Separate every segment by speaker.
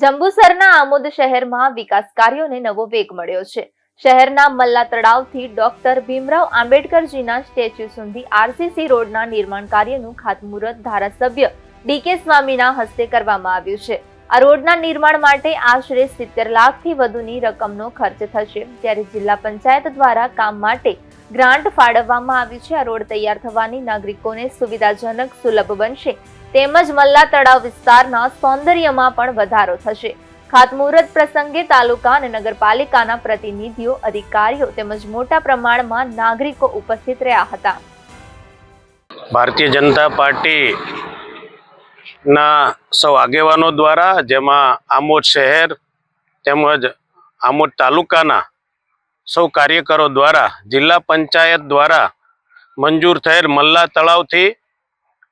Speaker 1: જંબુસરના આમોદ શહેરમાં વિકાસ કાર્યોને નવો વેગ મળ્યો છે. શહેરના મલ્લા તળાવથી ડોક્ટર ભીમરાવ આંબેડકરજીના સ્ટેચ્યુ સુધી આરસીસી રોડના નિર્માણ કાર્યનું ખાતમુહૂર્ત ધારાસભ્ય ડીકે સ્વામીના હસ્તે કરવામાં આવ્યું છે. આ રોડના નિર્માણ માટે આશરે સિત્તેર લાખથી વધુની રકમનો ખર્ચ થશે. ત્યારે જિલ્લા પંચાયત દ્વારા કામ માટે ગ્રાન્ટ ફાળવવામાં આવી છે. આ રોડ તૈયાર થવાની નાગરિકોને સુવિધાજનક સુલભ બનશે. તેમજ મલ્લા તળાવ વિસ્તારના સૌંદર્યમાં પણ વધારો થશે. ખાતમુહૂર્ત પ્રસંગે તાલુકા અને નગરપાલિકાના પ્રતિનિધિઓ, અધિકારીઓ તેમજ મોટા પ્રમાણમાં નાગરિકો ઉપસ્થિત રહ્યા હતા.
Speaker 2: ભારતીય જનતા પાર્ટી ના સૌ આગેવાનો દ્વારા જેમાં આમોદ શહેર તેમજ આમોદ તાલુકાના સૌ કાર્યકરો દ્વારા, જિલ્લા પંચાયત દ્વારા મંજૂર થયેલ મલ્લા તળાવથી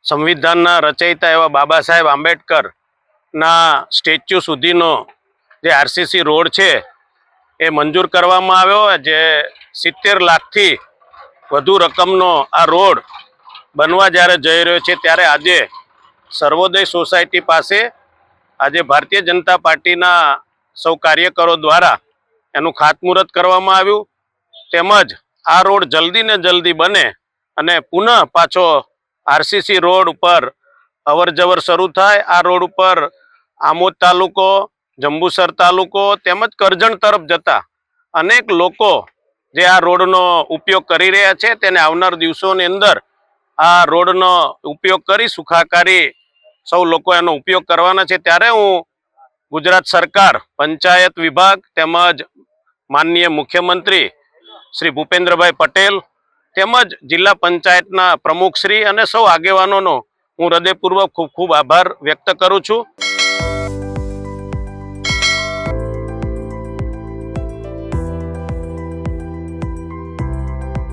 Speaker 2: સંવિધાનના રચયિતા એવા બાબા સાહેબ આંબેડકરના સ્ટેચ્યુ સુધીનો જે આરસીસી રોડ છે, એ મંજૂર કરવામાં આવ્યો જે સિત્તેર લાખથી વધુ રકમનો આ રોડ બનવા જ્યારે જઈ રહ્યો છે, ત્યારે આજે સર્વોદય સોસાયટી પાસે આજે ભારતીય જનતા પાર્ટીના સૌ કાર્યકરો દ્વારા એનું ખાતમુહૂર્ત કરવામાં આવ્યું. તેમજ આ રોડ જલ્દી ને જલ્દી બને અને પુનઃ પાછો આરસીસી રોડ ઉપર અવર જવર શરૂ થાય. આ રોડ ઉપર આમોદ તાલુકો, જંબુસર તાલુકો તેમજ કરજણ તરફ જતા અનેક લોકો જે આ રોડનો ઉપયોગ કરી રહ્યા છે તેને આવનાર દિવસોની અંદર આ રોડનો ઉપયોગ કરી સુખાકારી સૌ લોકો એનો ઉપયોગ કરવાના છે. ત્યારે હું ગુજરાત સરકાર, પંચાયત વિભાગ તેમજ માનનીય મુખ્યમંત્રી શ્રી ભૂપેન્દ્રભાઈ પટેલ તેમજ જિલ્લા પંચાયતના પ્રમુખશ્રી અને સૌ આગેવાનોનો હું હૃદયપૂર્વક ખૂબ ખૂબ આભાર વ્યક્ત કરું છું.